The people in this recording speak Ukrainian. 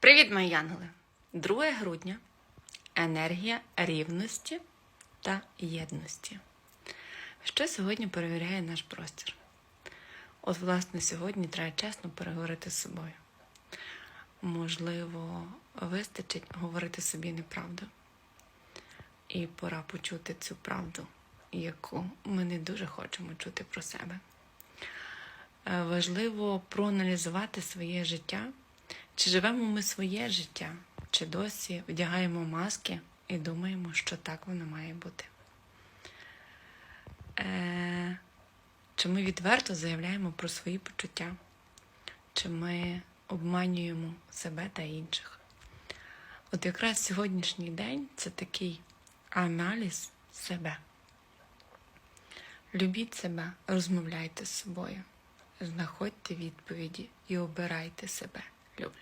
Привіт, мої янголи! 2 грудня. Енергія рівності та єдності. Що сьогодні перевіряє наш простір? От, власне, сьогодні треба чесно переговорити з собою. Можливо, вистачить говорити собі неправду. І пора почути цю правду, яку ми не дуже хочемо чути про себе. Е, Важливо проаналізувати своє життя, чи живемо ми своє життя, чи досі вдягаємо маски і думаємо, що так воно має бути. Е, Чи ми відверто заявляємо про свої почуття, чи ми обманюємо себе та інших. От якраз сьогоднішній день це такий аналіз себе. Любіть себе, розмовляйте з собою, знаходьте відповіді і обирайте себе. Lo